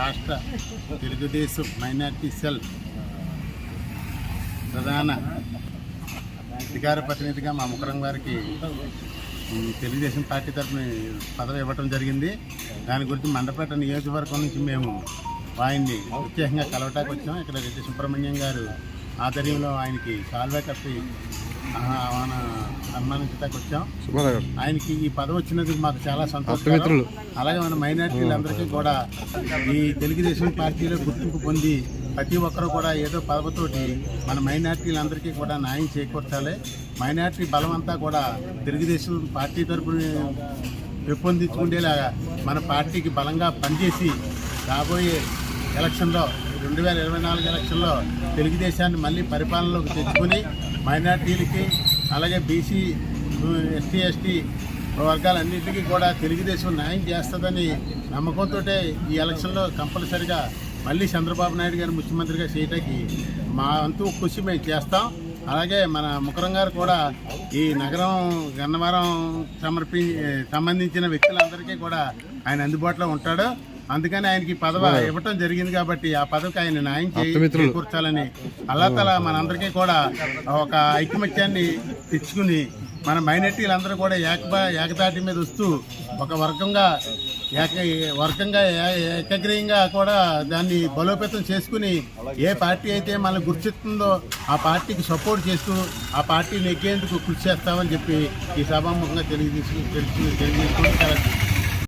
రాష్ట్ర Telugu Desam minority cell ప్రధాన అధికార ప్రతినిధిగా మా ముఖరం గారికి తెలుగుదేశం పార్టీ తరఫున పదవి ఇవ్వటం జరిగింది. దాని గురించి మండపేట నియోజకవర్గం నుంచి మేము వాయిని ప్రత్యేకంగా కలవటానికి వచ్చాం. ఇక్కడ రెడ్డి సుబ్రహ్మణ్యం గారు ఆధ్వర్యంలో ఆయనకి కాల్వే కప్పి ఆహ్వాన సన్మానించడానికి వచ్చాం. ఆయనకి ఈ పదవి వచ్చినందుకు మాకు చాలా సంతోషం. అలాగే మన మైనార్టీలందరికీ కూడా ఈ తెలుగుదేశం పార్టీలో గుర్తింపు పొంది ప్రతి ఒక్కరూ కూడా ఏదో పదవితోటి మన మైనార్టీలందరికీ కూడా న్యాయం చేకూర్చాలి. మైనార్టీ బలం అంతా కూడా తెలుగుదేశం పార్టీ తరపున పెంపొందించుకునేలాగా మన పార్టీకి బలంగా పనిచేసి రాబోయే ఎలక్షన్లో రెండు వేల ఇరవై నాలుగు ఎలక్షన్లో తెలుగుదేశాన్ని మళ్ళీ పరిపాలనలోకి తెచ్చుకుని మైనార్టీలకి అలాగే బీసీ ఎస్టీ ఎస్టీ వర్గాలన్నింటికీ కూడా తెలుగుదేశం న్యాయం చేస్తుందని నమ్మకంతో ఈ ఎలక్షన్లో కంపల్సరిగా మళ్ళీ చంద్రబాబు నాయుడు గారు ముఖ్యమంత్రిగా చేయడానికి మా అంతు కృషి మేము చేస్తాం. అలాగే మన ముఖరం గారు కూడా ఈ నగరం గన్నవరం సమర్పి సంబంధించిన వ్యక్తులందరికీ కూడా ఆయన అందుబాటులో ఉంటాడు. అందుకని ఆయనకి పదవి ఇవ్వటం జరిగింది కాబట్టి ఆ పదవికి ఆయన న్యాయం చేకూర్చాలని అల్లాతల మనందరికీ కూడా ఒక ఐకమత్యాన్ని తెచ్చుకుని మన మైనార్టీలందరూ కూడా ఏక ఏకతాటి మీద వస్తూ ఒక వర్గంగా ఏక వర్గంగా ఏకగ్రీయంగా కూడా దాన్ని బలోపేతం చేసుకుని ఏ పార్టీ అయితే మనల్ని గుర్తిస్తుందో ఆ పార్టీకి సపోర్ట్ చేస్తూ ఆ పార్టీని ఎక్కేందుకు కృషి చేస్తామని చెప్పి ఈ సభాముఖంగా తెలియజేసు తెలుసు తెలియజేసుకుంటూ